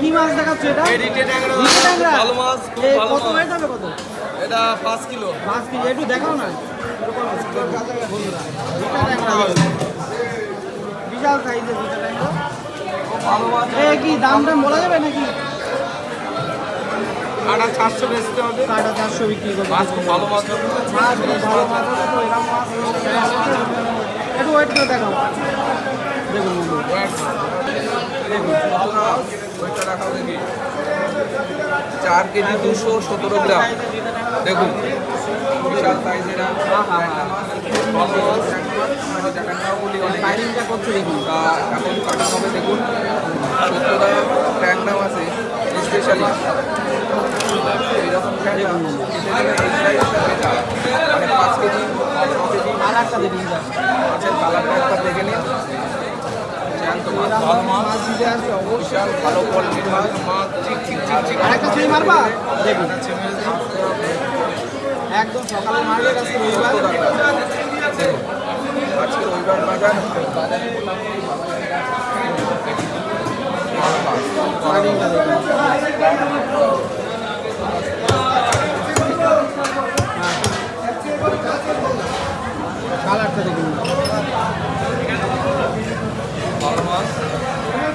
কি মাছ দেখাচ্ছ এটা? এই রিটে ট্যাংরা ভালো মাছ খুব ভালো কত। ওয়েট হবে কত? এটা পাঁচ কিলো। পাঁচ কেজি একটু দেখাও না। বন্ধুরা, রিটে ট্যাংরা বিশাল সাইজের রিটে ট্যাংরা। ভালো মাছ। এ কি দাম টাম বলা যাবে নাকি? আটা চারশো বেচতে হবে। সাড়ে চারশো বিক্রি করব। মাছ খুব ভালো মাছ মাছ ভালো মাছ তো, এরকম মাছ একটু ওয়েট করে দেখাও। দেখুন দেখুন। চার কেজি দুশো সতেরো গ্রাম। দেখুন বিশাল সাইজের এখন কাটা হবে দেখুন সত্তরটা আছে স্পেশালি এইরকম মানে পাঁচ কেজি ছ কালারটা একবার দেখে নিন। ভালো মাছ বিশাল ভালো কোয়ালিটির মাছ মাছ ঠিক ঠিক ঠিক ঠিক একদম সকালে মারবে আজকে রবিবার আজকে রবিবার বাজার কালারটা দেখুন।